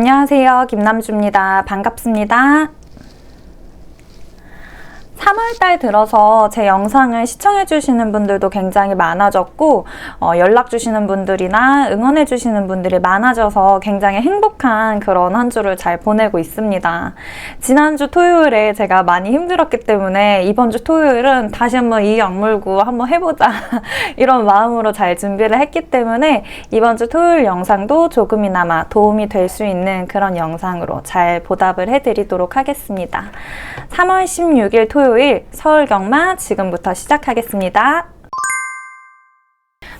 안녕하세요. 김남주입니다. 반갑습니다. 3월달 들어서 제 영상을 시청해주시는 분들도 굉장히 많아졌고, 어, 연락주시는 분들이나 응원해주시는 분들이 많아져서 굉장히 행복한 그런 한 주를 잘 보내고 있습니다. 지난주 토요일에 제가 많이 힘들었기 때문에 이번 주 토요일은 다시 한번 이 악물고 한번 해보자. 이런 마음으로 잘 준비를 했기 때문에 이번 주 토요일 영상도 조금이나마 도움이 될 수 있는 그런 영상으로 잘 보답을 해드리도록 하겠습니다. 3월 16일 토요일 서울 경마 지금부터 시작하겠습니다.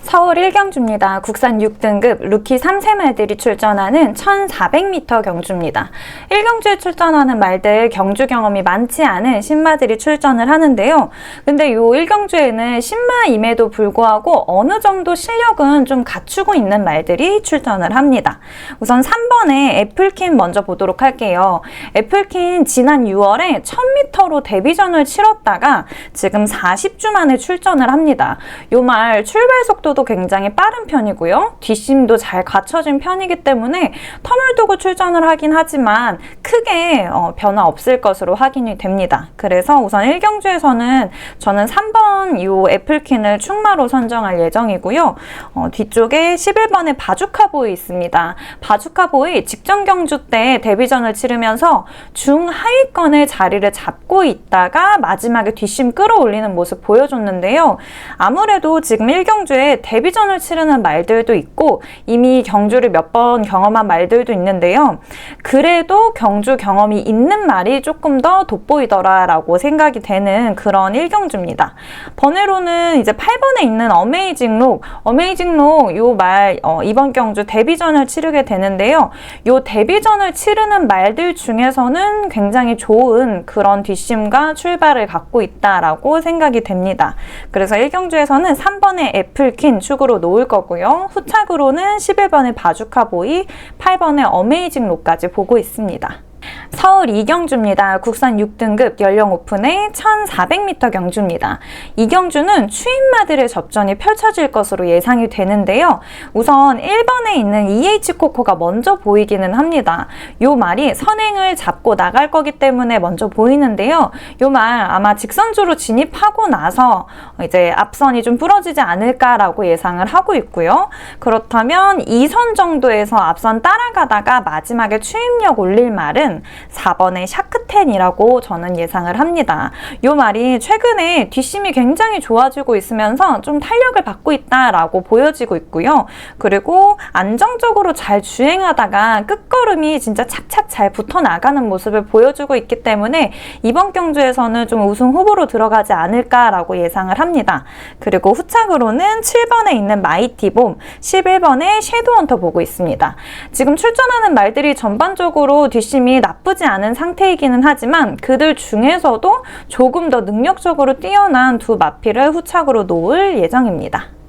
서울 1경주입니다. 국산 6등급 루키 3세 말들이 출전하는 1400m 경주입니다. 1경주에 출전하는 말들 경주 경험이 많지 않은 신마들이 출전을 하는데요. 근데 요 1경주에는 신마임에도 불구하고 어느 정도 실력은 좀 갖추고 있는 말들이 출전을 합니다. 우선 3번에 애플킨 먼저 보도록 할게요. 애플킨 지난 6월에 1000m로 데뷔전을 치렀다가 지금 40주 만에 출전을 합니다. 요 말 출발 속도 도 굉장히 빠른 편이고요. 뒷심도 잘 갖춰진 편이기 때문에 텀을 두고 출전을 하긴 하지만 크게 어, 변화 없을 것으로 확인이 됩니다. 그래서 우선 1경주에서는 저는 3번 이 애플킨을 충마로 선정할 예정이고요. 어, 뒤쪽에 11번의 바주카보이 있습니다. 바주카보이 직전 경주 때 데뷔전을 치르면서 중하위권의 자리를 잡고 있다가 마지막에 뒷심 끌어올리는 모습 보여줬는데요. 아무래도 지금 1경주에 데뷔전을 치르는 말들도 있고 이미 경주를 몇 번 경험한 말들도 있는데요. 그래도 경주 경험이 있는 말이 조금 더 돋보이더라라고 생각이 되는 그런 1경주입니다. 번외로는 이제 8번에 있는 어메이징 록, 어메이징 록 요 말 어, 이번 경주 데뷔전을 치르게 되는데요. 요 데뷔전을 치르는 말들 중에서는 굉장히 좋은 그런 뒷심과 출발을 갖고 있다라고 생각이 됩니다. 그래서 1경주에서는 3번의 애플 킨 축으로 놓을 거고요. 후착으로는 11번의 바주카보이, 8번의 어메이징 록까지 보고 있습니다. 서울 이경주입니다. 국산 6등급 연령 오픈의 1400m 경주입니다. 이 경주는 추임마들의 접전이 펼쳐질 것으로 예상이 되는데요. 우선 1번에 있는 EH 코코가 먼저 보이기는 합니다. 요 말이 선행을 잡고 나갈 거기 때문에 먼저 보이는데요. 요 말 아마 직선주로 진입하고 나서 이제 앞선이 좀 부러지지 않을까라고 예상을 하고 있고요. 그렇다면 2선 정도에서 앞선 따라가다가 마지막에 추임력 올릴 말은 4번의 샤크텐이라고 저는 예상을 합니다. 이 말이 최근에 뒷심이 굉장히 좋아지고 있으면서 좀 탄력을 받고 있다라고 보여지고 있고요. 그리고 안정적으로 잘 주행하다가 끝걸음이 진짜 착착 잘 붙어 나가는 모습을 보여주고 있기 때문에 이번 경주에서는 좀 우승 후보로 들어가지 않을까라고 예상을 합니다. 그리고 후착으로는 7번에 있는 마이티봄, 11번의 섀도원터 보고 있습니다. 지금 출전하는 말들이 전반적으로 뒷심이 나쁘지 않은 상태이기는 하지만 그들 중에서도 조금 더 능력적으로 뛰어난 두 마피를 후착으로 놓을 예정입니다.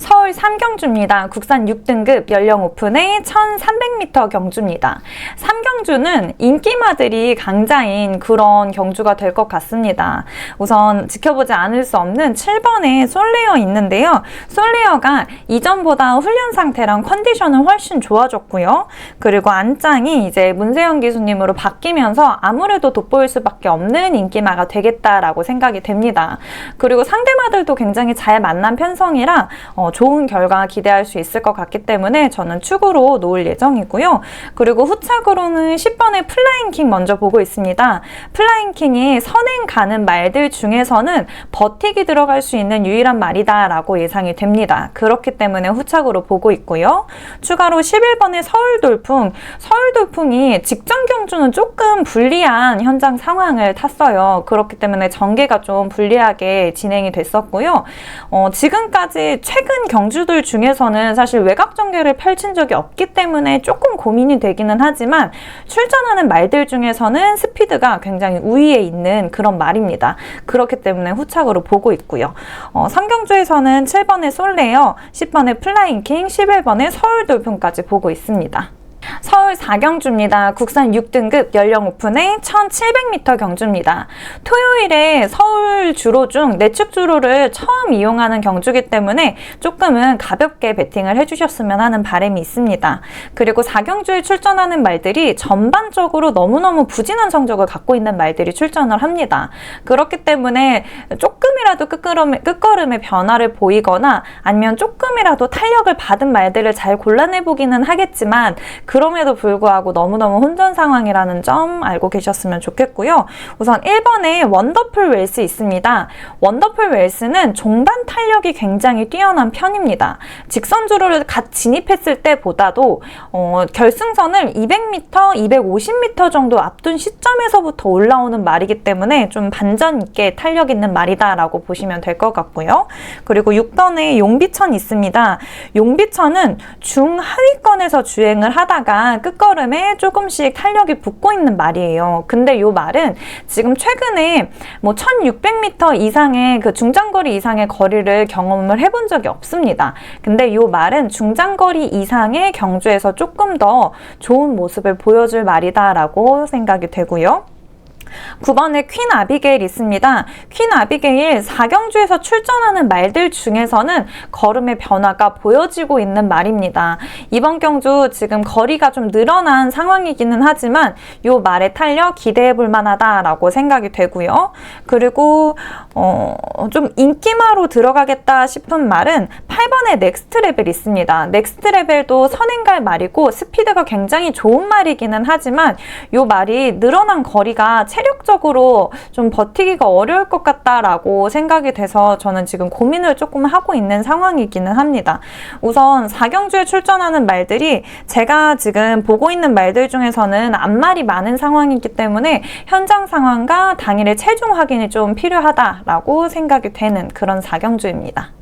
서울 3경주입니다. 국산 6등급 연령 오픈의 1300m 경주입니다. 3경주는 인기마들이 강자인 그런 경주가 될 것 같습니다. 우선 지켜보지 않을 수 없는 7번에 솔레어 있는데요. 솔레어가 이전보다 훈련 상태랑 컨디션은 훨씬 좋아졌고요. 그리고 안장이 이제 문세영 기수님으로 바뀌면서 아무래도 돋보일 수밖에 없는 인기마가 되겠다라고 생각이 됩니다. 그리고 상대마들도 굉장히 잘 만난 편성이라 어, 좋은 결과 기대할 수 있을 것 같기 때문에 저는 축으로 놓을 예정이고요. 그리고 후착으로는 10번의 플라잉킹 먼저 보고 있습니다. 플라잉킹이 선행 가는 말들 중에서는 버티기 들어갈 수 있는 유일한 말이다 라고 예상이 됩니다. 그렇기 때문에 후착으로 보고 있고요. 추가로 11번의 서울돌풍, 서울돌풍이 직전 경주는 조금 불리한 현장 상황을 탔어요. 그렇기 때문에 전개가 좀 불리하게 진행이 됐었고요. 어, 지금까지 최근 경주들 중에서는 사실 외곽 전개를 펼친 적이 없기 때문에 조금 고민이 되기는 하지만 출전하는 말들 중에서는 스피드가 굉장히 우위에 있는 그런 말입니다. 그렇기 때문에 후착으로 보고 있고요. 어, 상경주에서는 7번의 솔레어, 10번의 플라잉킹, 11번의 서울돌풍까지 보고 있습니다. 서울 4경주입니다. 국산 6등급 연령 오픈의 1700m 경주입니다. 토요일에 서울 주로 중 내축 주로를 처음 이용하는 경주기 때문에 조금은 가볍게 베팅을 해주셨으면 하는 바람이 있습니다. 그리고 4경주에 출전하는 말들이 전반적으로 너무너무 부진한 성적을 갖고 있는 말들이 출전을 합니다. 그렇기 때문에 조금이라도 끝걸음의, 끝걸음의 변화를 보이거나 아니면 조금이라도 탄력을 받은 말들을 잘 골라내보기는 하겠지만 그 럼에도 불구하고 너무너무 혼전 상황이라는 점 알고 계셨으면 좋겠고요. 우선 1번에 원더풀 웰스 있습니다. 원더풀 웰스는 종반 탄력이 굉장히 뛰어난 편입니다. 직선 주로를 갓 진입했을 때보다도 어, 결승선을 200m, 250m 정도 앞둔 시점에서부터 올라오는 말이기 때문에 좀 반전 있게 탄력 있는 말이다라고 보시면 될 것 같고요. 그리고 6번에 용비천 있습니다. 용비천은 중하위권에서 주행을 하다 가 끝걸음에 조금씩 탄력이 붙고 있는 말이에요. 근데 이 말은 지금 최근에 뭐 1600m 이상의 그 중장거리 이상의 거리를 경험을 해본 적이 없습니다. 근데 이 말은 중장거리 이상의 경주에서 조금 더 좋은 모습을 보여줄 말이다라고 생각이 되고요. 9번에 퀸 아비게일 있습니다. 퀸 아비게일 4경주에서 출전하는 말들 중에서는 걸음의 변화가 보여지고 있는 말입니다. 이번 경주 지금 거리가 좀 늘어난 상황이기는 하지만 이 말의 탄력 기대해 볼 만하다라고 생각이 되고요. 그리고 어, 좀 인기마로 들어가겠다 싶은 말은 8번에 넥스트 레벨 있습니다. 넥스트 레벨도 선행갈 말이고 스피드가 굉장히 좋은 말이기는 하지만 이 말이 늘어난 거리가 체력적으로 좀 버티기가 어려울 것 같다라고 생각이 돼서 저는 지금 고민을 조금 하고 있는 상황이기는 합니다. 우선 4경주에 출전하는 말들이 제가 지금 보고 있는 말들 중에서는 앞말이 많은 상황이기 때문에 현장 상황과 당일의 체중 확인이 좀 필요하다라고 생각이 되는 그런 4경주입니다.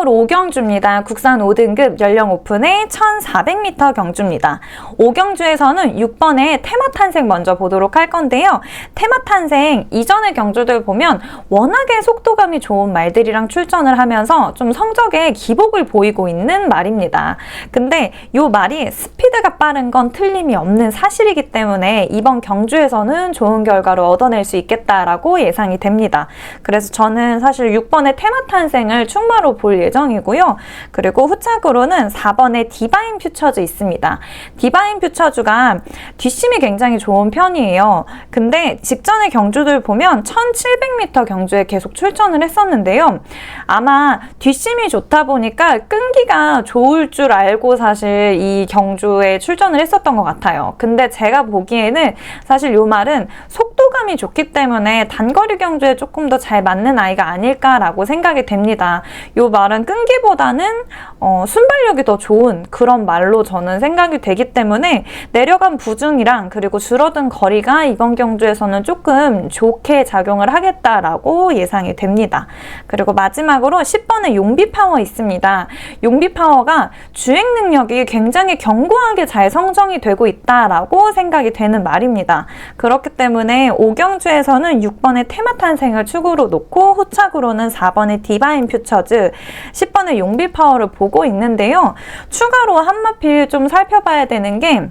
서울 5경주입니다. 국산 5등급 연령 오픈의 1400m 경주입니다. 5경주에서는 6번의 테마 탄생 먼저 보도록 할 건데요. 테마 탄생 이전의 경주들 보면 워낙에 속도감이 좋은 말들이랑 출전을 하면서 좀 성적에 기복을 보이고 있는 말입니다. 근데 이 말이 스피드가 빠른 건 틀림이 없는 사실이기 때문에 이번 경주에서는 좋은 결과를 얻어낼 수 있겠다라고 예상이 됩니다. 그래서 저는 사실 6번의 테마 탄생을 충마로 볼 예정 이고요. 그리고 후착으로는 4번의 디바인 퓨처즈 있습니다. 디바인 퓨처즈가 뒷심이 굉장히 좋은 편이에요. 근데 직전의 경주들 보면 1700m 경주에 계속 출전을 했었는데요. 아마 뒷심이 좋다 보니까 끈기가 좋을 줄 알고 사실 이 경주에 출전을 했었던 것 같아요. 근데 제가 보기에는 사실 요 말은 속도감이 좋기 때문에 단거리 경주에 조금 더 잘 맞는 아이가 아닐까라고 생각이 됩니다. 요 말은 끈기보다는 어, 순발력이 더 좋은 그런 말로 저는 생각이 되기 때문에 내려간 부중이랑 그리고 줄어든 거리가 이번 경주에서는 조금 좋게 작용을 하겠다라고 예상이 됩니다. 그리고 마지막으로 10번의 용비 파워 있습니다. 용비 파워가 주행 능력이 굉장히 견고하게 잘 성정이 되고 있다라고 생각이 되는 말입니다. 그렇기 때문에 5경주에서는 6번의 테마 탄생을 축으로 놓고 후착으로는 4번의 디바인 퓨처즈, 10번의 용비 파워를 보고 있는데요. 추가로 한마필 좀 살펴봐야 되는 게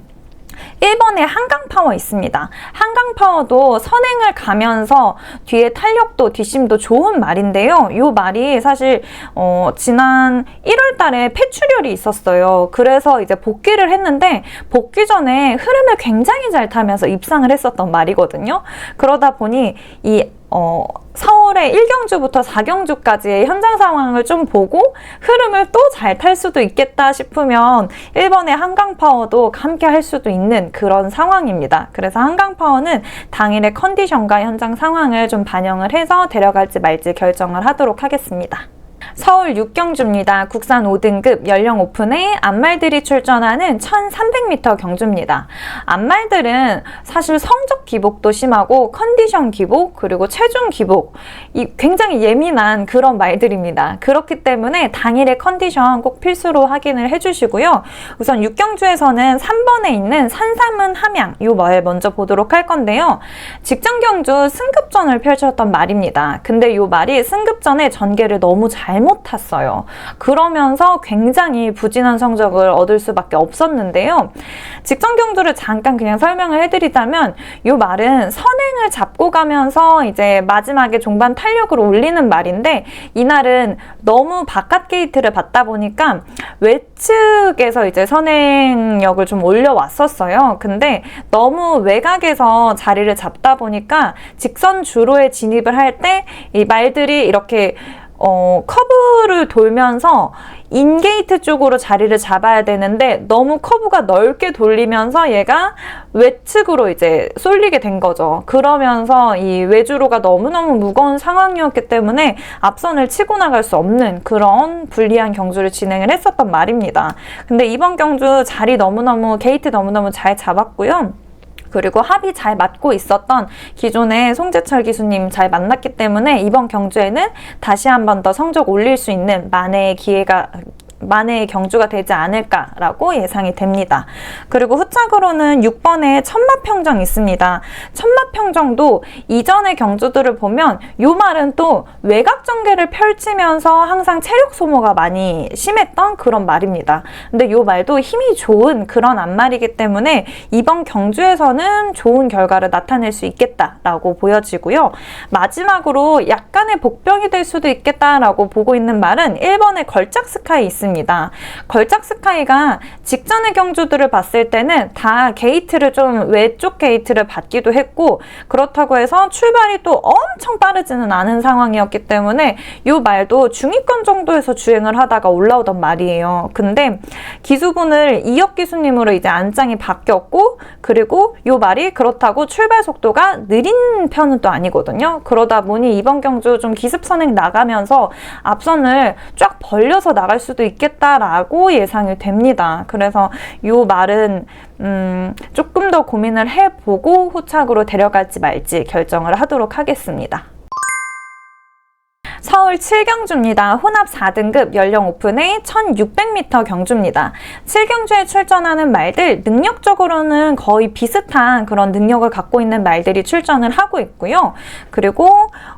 1번에 한강 파워 있습니다. 한강 파워도 선행을 가면서 뒤에 탄력도 뒷심도 좋은 말인데요. 이 말이 사실 어, 지난 1월 달에 폐출혈이 있었어요. 그래서 이제 복귀를 했는데 복귀 전에 흐름을 굉장히 잘 타면서 입상을 했었던 말이거든요. 그러다 보니 이 어, 4월에 1경주부터 4경주까지의 현장 상황을 좀 보고 흐름을 또 잘 탈 수도 있겠다 싶으면 1번의 한강파워도 함께 할 수도 있는 그런 상황입니다. 그래서 한강파워는 당일의 컨디션과 현장 상황을 좀 반영을 해서 데려갈지 말지 결정을 하도록 하겠습니다. 서울 6경주입니다. 국산 5등급 연령 오픈에 앞말들이 출전하는 1300m 경주입니다. 앞말들은 사실 성적 기복도 심하고 컨디션 기복 그리고 체중 기복 이 굉장히 예민한 그런 말들입니다. 그렇기 때문에 당일의 컨디션 꼭 필수로 확인을 해주시고요. 우선 6경주에서는 3번에 있는 산삼은 함양 이 말 먼저 보도록 할 건데요. 직전 경주 승급전을 펼쳤던 말입니다. 근데 이 말이 승급전에 전개를 너무 잘못 탔어요. 그러면서 굉장히 부진한 성적을 얻을 수밖에 없었는데요. 직전 경주를 잠깐 그냥 설명을 해드리자면 이 말은 선행을 잡고 가면서 이제 마지막에 종반 탄력을 올리는 말인데 이날은 너무 바깥 게이트를 받다 보니까 외측에서 이제 선행력을 좀 올려왔었어요. 근데 너무 외곽에서 자리를 잡다 보니까 직선 주로에 진입을 할 때 이 말들이 이렇게 어, 커브를 돌면서 인게이트 쪽으로 자리를 잡아야 되는데 너무 커브가 넓게 돌리면서 얘가 외측으로 이제 쏠리게 된 거죠. 그러면서 이 외주로가 너무너무 무거운 상황이었기 때문에 앞선을 치고 나갈 수 없는 그런 불리한 경주를 진행을 했었단 말입니다. 근데 이번 경주 자리 너무너무 게이트 너무너무 잘 잡았고요. 그리고 합이 잘 맞고 있었던 기존의 송재철 기수님 잘 만났기 때문에 이번 경주에는 다시 한 번 더 성적 올릴 수 있는 만회의 기회가 만회의 경주가 되지 않을까라고 예상이 됩니다. 그리고 후착으로는 6번에 천마평정 있습니다. 천마평정도 이전의 경주들을 보면 요 말은 또 외곽 전개를 펼치면서 항상 체력 소모가 많이 심했던 그런 말입니다. 근데 요 말도 힘이 좋은 그런 앞말이기 때문에 이번 경주에서는 좋은 결과를 나타낼 수 있겠다라고 보여지고요. 마지막으로 약간의 복병이 될 수도 있겠다라고 보고 있는 말은 1번의 걸작 스카이 있습니다. 있습니다. 걸작 스카이가 직전의 경주들을 봤을 때는 다 게이트를 좀 외쪽 게이트를 받기도 했고 그렇다고 해서 출발이 또 엄청 빠르지는 않은 상황이었기 때문에 이 말도 중위권 정도에서 주행을 하다가 올라오던 말이에요. 근데 기수분을 이혁 기수님으로 이제 안장이 바뀌었고 그리고 이 말이 그렇다고 출발 속도가 느린 편은 또 아니거든요. 그러다 보니 이번 경주 좀 기습 선행 나가면서 앞선을 쫙 벌려서 나갈 수도 있 있겠다라고 예상이 됩니다. 그래서 이 말은 음, 조금 더 고민을 해보고 후착으로 데려갈지 말지 결정을 하도록 하겠습니다. 서울 7경주입니다. 혼합 4등급 연령 오픈의 1600m 경주입니다. 7경주에 출전하는 말들 능력적으로는 거의 비슷한 그런 능력을 갖고 있는 말들이 출전을 하고 있고요. 그리고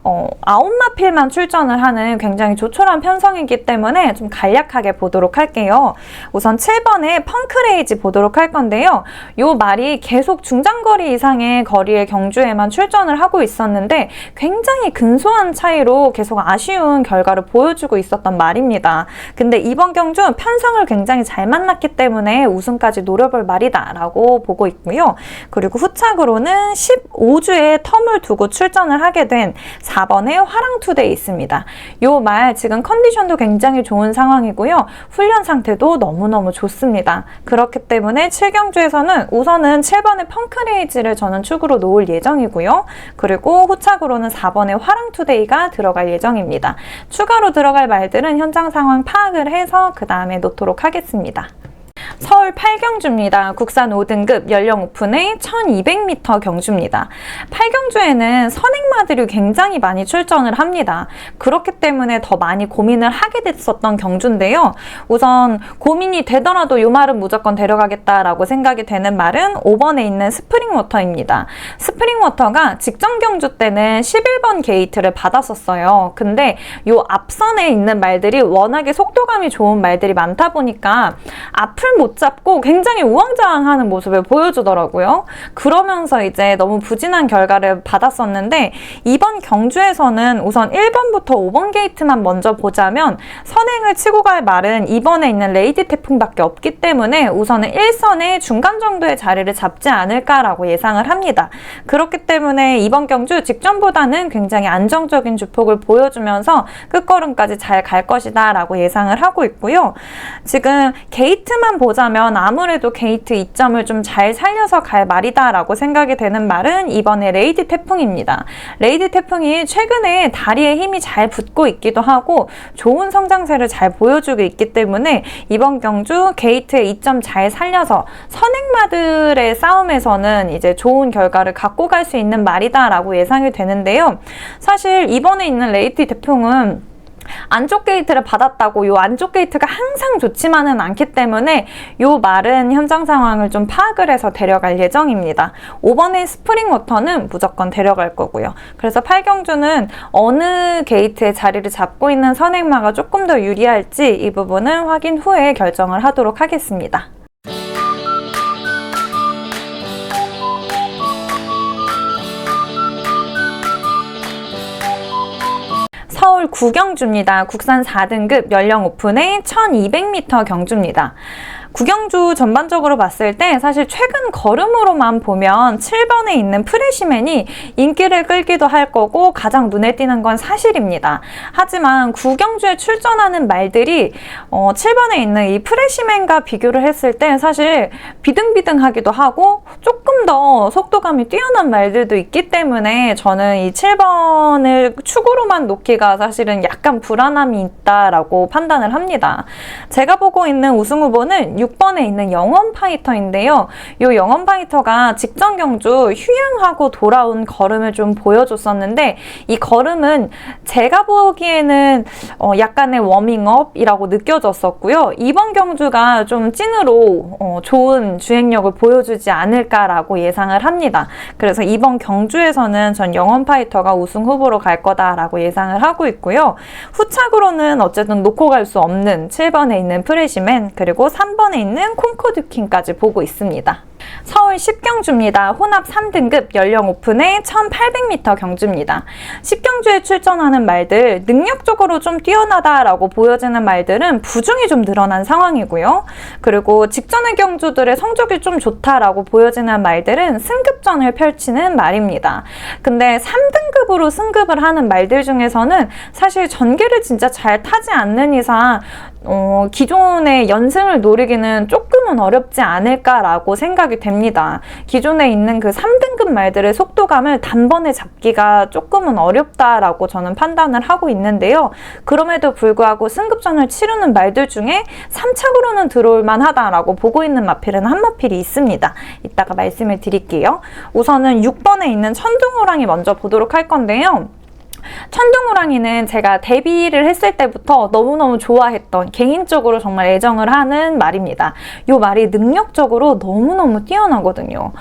어, 아웃마필만 출전을 하는 굉장히 조촐한 편성이기 때문에 좀 간략하게 보도록 할게요. 우선 7번에 펑크레이지 보도록 할 건데요. 이 말이 계속 중장거리 이상의 거리의 경주에만 출전을 하고 있었는데 굉장히 근소한 차이로 계속 아쉬운 결과를 보여주고 있었단 말입니다. 근데 이번 경주 편성을 굉장히 잘 만났기 때문에 우승까지 노려볼 말이다 라고 보고 있고요. 그리고 후착으로는 15주의 텀을 두고 출전을 하게 된 4번의 화랑투데이 있습니다. 요 말 지금 컨디션도 굉장히 좋은 상황이고요. 훈련 상태도 너무너무 좋습니다. 그렇기 때문에 7경주에서는 우선은 7번의 펑크레이지를 저는 축으로 놓을 예정이고요. 그리고 후착으로는 4번의 화랑투데이가 들어갈 예정입니다. 추가로 들어갈 말들은 현장 상황 파악을 해서 그 다음에 놓도록 하겠습니다. 서울 8경주입니다. 국산 5등급 연령 오픈의 1200m 경주입니다. 8경주에는 선행마들이 굉장히 많이 출전을 합니다. 그렇기 때문에 더 많이 고민을 하게 됐었던 경주인데요. 우선 고민이 되더라도 이 말은 무조건 데려가겠다라고 생각이 되는 말은 5번에 있는 스프링워터입니다. 스프링워터가 직전 경주 때는 11번 게이트를 받았었어요. 근데 이 앞선에 있는 말들이 워낙에 속도감이 좋은 말들이 많다 보니까 앞을 못 잡고 굉장히 우왕좌왕하는 모습을 보여주더라고요. 그러면서 이제 너무 부진한 결과를 받았었는데 이번 경주에서는 우선 1번부터 5번 게이트만 먼저 보자면 선행을 치고 갈 말은 이번에 있는 레이디 태풍밖에 없기 때문에 우선은 1선의 중간 정도의 자리를 잡지 않을까라고 예상을 합니다. 그렇기 때문에 이번 경주 직전보다는 굉장히 안정적인 주폭을 보여주면서 끝걸음까지 잘 갈 것이다 라고 예상을 하고 있고요. 지금 게이트만 보자 보자면 아무래도 게이트 이점을 좀 잘 살려서 갈 말이다라고 생각이 되는 말은 이번에 레이디 태풍입니다. 레이디 태풍이 최근에 다리에 힘이 잘 붙고 있기도 하고 좋은 성장세를 잘 보여주고 있기 때문에 이번 경주 게이트의 이점 잘 살려서 선행마들의 싸움에서는 이제 좋은 결과를 갖고 갈 수 있는 말이다라고 예상이 되는데요. 사실 이번에 있는 레이디 태풍은 안쪽 게이트를 받았다고 요 안쪽 게이트가 항상 좋지만은 않기 때문에 요 말은 현장 상황을 좀 파악을 해서 데려갈 예정입니다. 5번의 스프링 워터는 무조건 데려갈 거고요. 그래서 8경주는 어느 게이트에 자리를 잡고 있는 선행마가 조금 더 유리할지 이 부분은 확인 후에 결정을 하도록 하겠습니다. 서울 구경주입니다. 국산 4등급 연령 오픈의 1200m 경주입니다. 구경주 전반적으로 봤을 때 사실 최근 걸음으로만 보면 7번에 있는 프레시맨이 인기를 끌기도 할 거고 가장 눈에 띄는 건 사실입니다. 하지만 구경주에 출전하는 말들이 어, 7번에 있는 이 프레시맨과 비교를 했을 때 사실 비등비등하기도 하고 조금 더 속도감이 뛰어난 말들도 있기 때문에 저는 이 7번을 축으로만 놓기가 사실은 약간 불안함이 있다라고 판단을 합니다. 제가 보고 있는 우승 후보는 6번에 있는 영원 파이터인데요. 이 영원 파이터가 직전 경주 휴양하고 돌아온 걸음을 좀 보여줬었는데 이 걸음은 제가 보기에는 어, 약간의 워밍업이라고 느껴졌었고요. 이번 경주가 좀 찐으로 어, 좋은 주행력을 보여주지 않을까라고 예상을 합니다. 그래서 이번 경주에서는 전 영원 파이터가 우승 후보로 갈 거다라고 예상을 하고 있고요. 후착으로는 어쨌든 놓고 갈 수 없는 7번에 있는 프레시맨 그리고 3번 에 있는 콩코드킹까지 보고 있습니다. 서울 10경주입니다. 혼합 3등급 연령 오픈의 1800m 경주입니다. 10경주에 출전하는 말들, 능력적으로 좀 뛰어나다라고 보여지는 말들은 부중이 좀 늘어난 상황이고요. 그리고 직전의 경주들의 성적이 좀 좋다라고 보여지는 말들은 승급전을 펼치는 말입니다. 근데 3등급으로 승급을 하는 말들 중에서는 사실 전개를 진짜 잘 타지 않는 이상 어, 기존의 연승을 노리기는 조금은 어렵지 않을까라고 생각이 됩니다. 기존에 있는 그 3등급 말들의 속도감을 단번에 잡기가 조금은 어렵다라고 저는 판단을 하고 있는데요. 그럼에도 불구하고 승급전을 치르는 말들 중에 3착으로는 들어올 만하다라고 보고 있는 마필은 한 마필이 있습니다. 이따가 말씀을 드릴게요. 우선은 6번에 있는 천둥호랑이 먼저 보도록 할 건데요. 천둥호랑이는 제가 데뷔를 했을 때부터 너무너무 좋아했던 개인적으로 정말 애정을 하는 말입니다. 이 말이 능력적으로 너무너무 뛰어나거든요.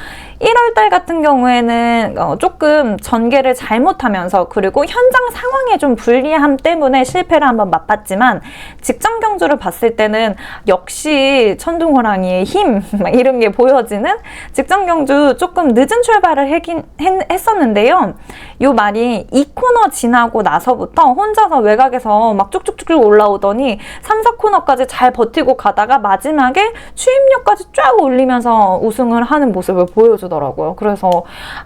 1월달 같은 경우에는 어, 조금 전개를 잘못하면서 그리고 현장 상황에 좀 불리함 때문에 실패를 한번 맛봤지만 직전 경주를 봤을 때는 역시 천둥호랑이의 힘 이런 게 보여지는 직전 경주 조금 늦은 출발을 하긴 했 었는데요. 이 말이 이 코너 지나고 나서부터 혼자서 외곽에서 막 쭉쭉쭉 올라오더니 3, 4코너까지 잘 버티고 가다가 마지막에 추임력까지 쫙 올리면서 우승을 하는 모습을 보여주더라고요. 그래서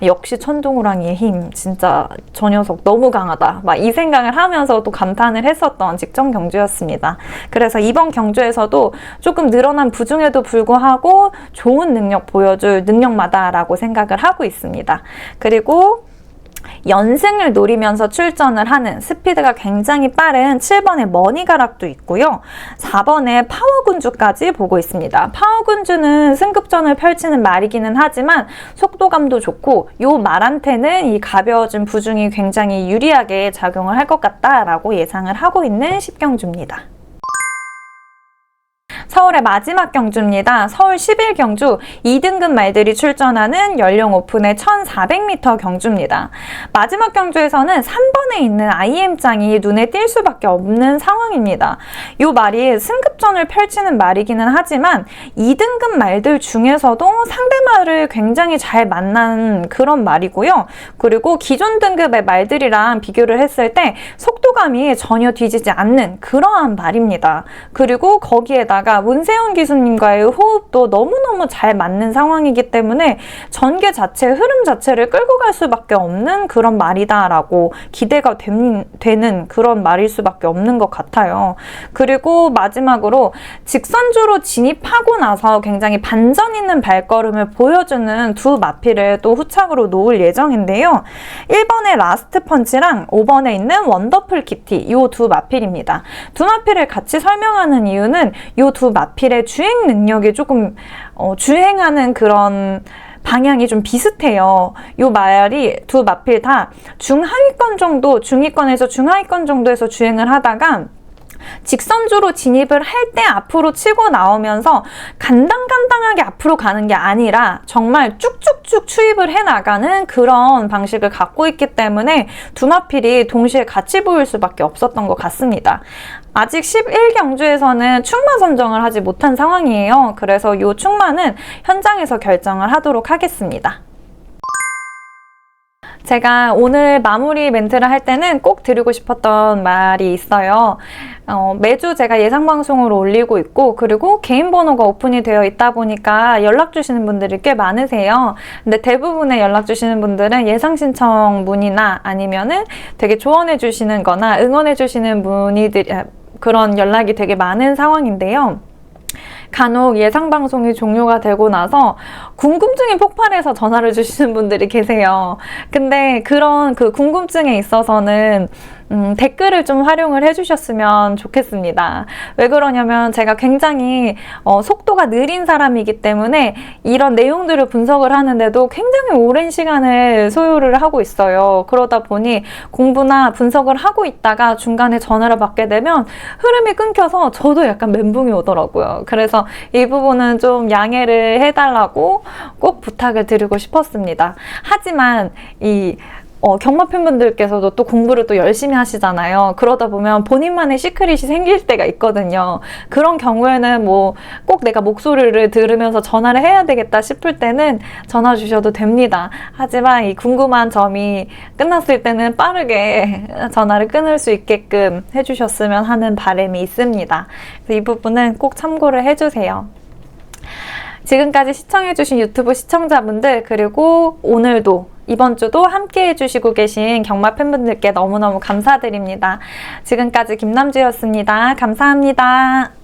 역시 천둥호랑이의 힘 진짜 저 녀석 너무 강하다. 막 이 생각을 하면서 또 감탄을 했었던 직전 경주였습니다. 그래서 이번 경주에서도 조금 늘어난 부중에도 불구하고 좋은 능력 보여줄 능력마다라고 생각을 하고 있습니다. 그리고 연승을 노리면서 출전을 하는 스피드가 굉장히 빠른 7번의 머니가락도 있고요. 4번의 파워군주까지 보고 있습니다. 파워군주는 승급전을 펼치는 말이기는 하지만 속도감도 좋고 요 말한테는 이 가벼워진 부중이 굉장히 유리하게 작용을 할 것 같다라고 예상을 하고 있는 10경주입니다. 서울의 마지막 경주입니다. 서울 11 경주 2등급 말들이 출전하는 연령 오픈의 1400m 경주입니다. 마지막 경주에서는 3번에 있는 IM장이 눈에 띌 수밖에 없는 상황입니다. 이 말이 승급전을 펼치는 말이기는 하지만 2등급 말들 중에서도 상대 말을 굉장히 잘 만난 그런 말이고요. 그리고 기존 등급의 말들이랑 비교를 했을 때 속도감이 전혀 뒤지지 않는 그러한 말입니다. 그리고 거기에다가 문세영 기수님과의 호흡도 너무너무 잘 맞는 상황이기 때문에 전개 자체, 흐름 자체를 끌고 갈 수밖에 없는 그런 말이다라고 기대가 됨- 되는 그런 말일 수밖에 없는 것 같아요. 그리고 마지막으로 직선주로 진입하고 나서 굉장히 반전 있는 발걸음을 보여주는 두 마피를 또 후착으로 놓을 예정인데요. 1번의 라스트 펀치랑 5번에 있는 원더풀 키티 이 두 마필입니다. 두 마필을 같이 설명하는 이유는 이두 마필의 주행 능력이 조금 어, 주행하는 그런 방향이 좀 비슷해요. 요 말이 두 마필 다 중하위권 정도, 중위권에서 중하위권 정도에서 주행을 하다가 직선주로 진입을 할 때 앞으로 치고 나오면서 간당간당하게 앞으로 가는 게 아니라 정말 쭉쭉쭉 추입을 해 나가는 그런 방식을 갖고 있기 때문에 두 마필이 동시에 같이 보일 수밖에 없었던 것 같습니다. 아직 11경주에서는 충마 선정을 하지 못한 상황이에요. 그래서 이 충마는 현장에서 결정을 하도록 하겠습니다. 제가 오늘 마무리 멘트를 할 때는 꼭 드리고 싶었던 말이 있어요. 어, 매주 제가 예상 방송을 올리고 있고, 그리고 개인 번호가 오픈이 되어 있다 보니까 연락 주시는 분들이 꽤 많으세요. 근데 대부분의 연락 주시는 분들은 예상 신청 문의나 아니면은 되게 조언해 주시는 거나 응원해 주시는 문의들, 아, 그런 연락이 되게 많은 상황인데요. 간혹 예상 방송이 종료가 되고 나서 궁금증이 폭발해서 전화를 주시는 분들이 계세요. 근데 그런 그 궁금증에 있어서는 음, 댓글을 좀 활용을 해주셨으면 좋겠습니다. 왜 그러냐면 제가 굉장히 어, 속도가 느린 사람이기 때문에 이런 내용들을 분석을 하는데도 굉장히 오랜 시간을 소요를 하고 있어요. 그러다 보니 공부나 분석을 하고 있다가 중간에 전화를 받게 되면 흐름이 끊겨서 저도 약간 멘붕이 오더라고요. 그래서 이 부분은 좀 양해를 해달라고 꼭 부탁을 드리고 싶었습니다. 하지만 이 어, 경마 팬분들께서도 또 공부를 또 열심히 하시잖아요. 그러다 보면 본인만의 시크릿이 생길 때가 있거든요. 그런 경우에는 뭐 꼭 내가 목소리를 들으면서 전화를 해야 되겠다 싶을 때는 전화 주셔도 됩니다. 하지만 이 궁금한 점이 끝났을 때는 빠르게 전화를 끊을 수 있게끔 해주셨으면 하는 바람이 있습니다. 그래서 이 부분은 꼭 참고를 해주세요. 지금까지 시청해주신 유튜브 시청자분들, 그리고 오늘도 이번 주도 함께 해주시고 계신 경마 팬분들께 너무너무 감사드립니다. 지금까지 김남주였습니다. 감사합니다.